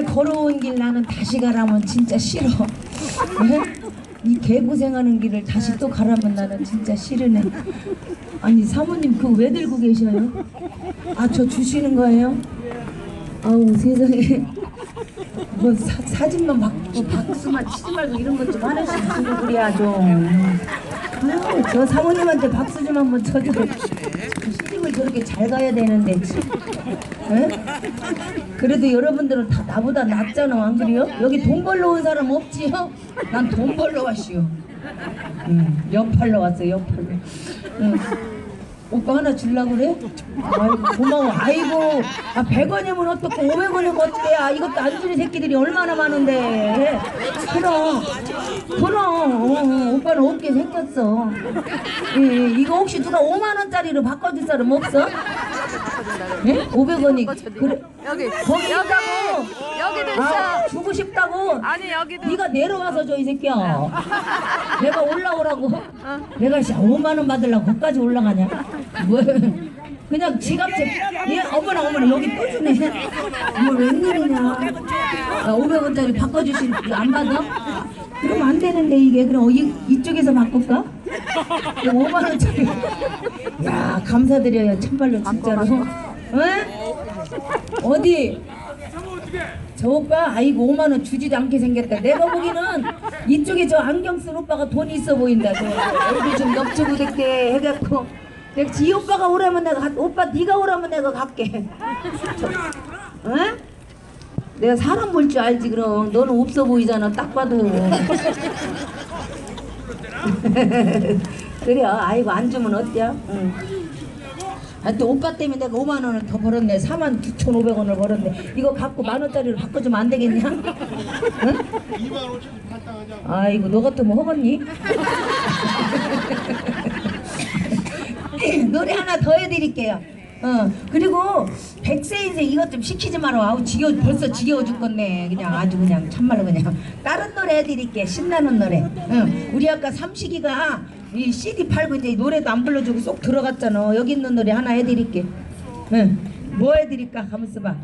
내 걸어온 길 나는 다시 가라면 진짜 싫어. 왜? 이 개고생하는 길을 다시 또 가라면 나는 진짜 싫으네. 아니 사모님 그거 왜 들고 계셔요? 아 저 주시는 거예요? 아우 세상에 뭐 사, 사진만 받고 박수만 치지 말고 이런 것 좀 하나씩 주고 그래야 좀 아유, 저 사모님한테 박수 좀 한번 쳐줘 저렇게 잘 가야 되는데 참. 에? 그래도 여러분들은 다 나보다 낫잖아 안 그래요? 여기 돈 벌러 온 사람 없지요? 난 돈 벌러 왔시요 응, 옆팔러 왔어 옆팔러 응. 오빠 하나 줄라 그래? 아이고 고마워 아이고 아 100원이면 어떻고 500원이면 어떡해 아 이것도 안 주는 새끼들이 얼마나 많은데 그럼 그럼 어, 어, 오빠는 없게 생겼어 예, 예, 이거 혹시 누가 5만원짜리로 바꿔줄 사람 없어? 예? 500원이 그래? 여기 거기 여기 있다고 여기도 아, 있어. 주고 싶다고. 아니 여기도. 네가 내려와서 줘 이 새끼야. 내가 올라오라고. 내가 씨 5만 원 받으려고 거기까지 올라가냐? 뭐 그냥 지갑채 얘 어머나 어머나 여기 또 주네. 뭐 웬일이냐? 아, 500원짜리 바꿔주신 안 받아? 그러면 안 되는데 이게. 그럼 이, 이쪽에서 바꿀까? 5만 원짜리 야 감사드려요 참말로 진짜로 응? 어디? 저 오빠 아이고 5만 원 주지도 않게 생겼다. 내가 보기는 이쪽에 저 안경 쓴 오빠가 돈이 있어 보인다. 저 애기 좀 넙죽우득대 해갖고 내가 이 오빠가 오라면 내가 가, 오빠 네가 오라면 내가 갈게. 저, 응? 내가 사람 볼 줄 알지 그럼 너는 없어 보이잖아 딱 봐도 그래 아이고 안 주면 어때요? 응. 하여튼 오빠 때문에 내가 5만 원을 더 벌었네 4만 9,500원을 벌었네 이거 갖고 만 원짜리로 바꿔주면 안 되겠냐? 응? 2만 5천 발당하자. 아이고 너 같으면 허겄니? 노래 하나 더 해드릴게요 어 그리고 백세 인생 이것 좀 시키지 마라. 아우 지겨 벌써 지겨워 죽겠네. 그냥 아주 그냥 참말로 그냥 다른 노래 해드릴게. 신나는 노래. 응. 우리 아까 삼식이가 이 CD 팔고 이제 노래도 안 불러주고 쏙 들어갔잖아. 여기 있는 노래 하나 해드릴게. 응 뭐 해드릴까? 가만 있어 봐